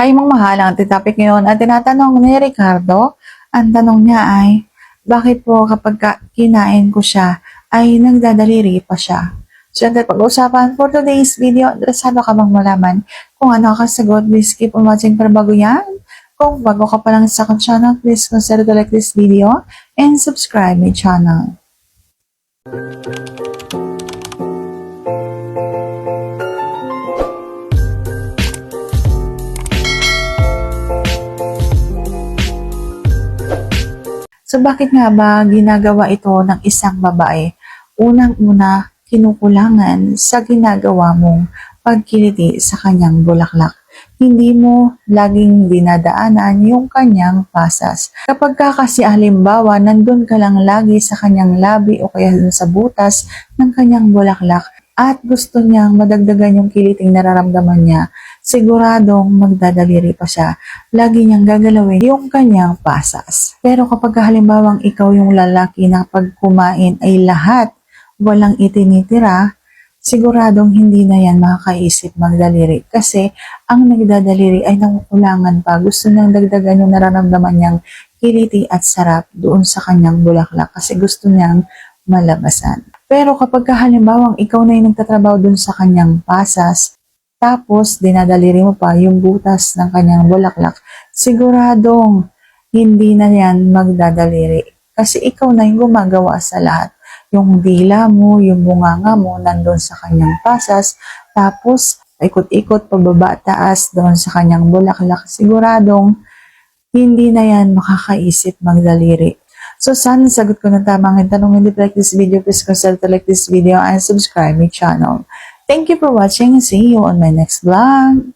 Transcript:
Ay, mong mahal ang topic ngayon. At tinatanong ni Ricardo, ang tanong niya ay, bakit po kapag ka- kinain ko siya, ay nagdadaliri pa siya? So, yan pag-uusapan for today's video. Interesado ka bang malaman kung ano ang kasagot? Please keep on watching para bago yan. Kung bago ka pa lang sa aking channel, please consider to like this video and subscribe my channel. So bakit nga ba ginagawa ito ng isang babae? Unang-una, kinukulangan sa ginagawa mong pagkiliti sa kanyang bulaklak. Hindi mo laging dinadaanan yung kanyang pasas. Kapag ka kasi halimbawa, nandun ka lang lagi sa kanyang labi o kaya sa butas ng kanyang bulaklak at gusto niyang madagdagan yung kiliting nararamdaman niya, siguradong magdadaliri pa siya lagi niyang gagalawin yung kanyang pasas. Pero kapag halimbawang ikaw yung lalaki na pag kumain ay lahat walang itinitira, siguradong hindi na yan makakaisip magdaliri. Kasi ang nagdadaliri ay nakukulangan pa. Gusto niyang dagdagan yung nararamdaman niyang kiliti at sarap doon sa kanyang bulaklak kasi gusto niyang malabasan. Pero kapag halimbawang ikaw na yung nagtatrabaho doon sa kanyang pasas, tapos, dinadaliri mo pa yung butas ng kanyang bulaklak, siguradong hindi na yan magdadaliri. Kasi ikaw na yung gumagawa sa lahat. Yung dila mo, yung bunganga mo, nandun sa kanyang pasas, tapos, ikot-ikot, pababa, taas, doon sa kanyang bulaklak, siguradong hindi na yan makakaisip magdaliri. So, sana sagot ko ng tamang tanong. Hindi like this video, please consider to like this video and subscribe my channel. Thank you for watching. And see you on my next vlog.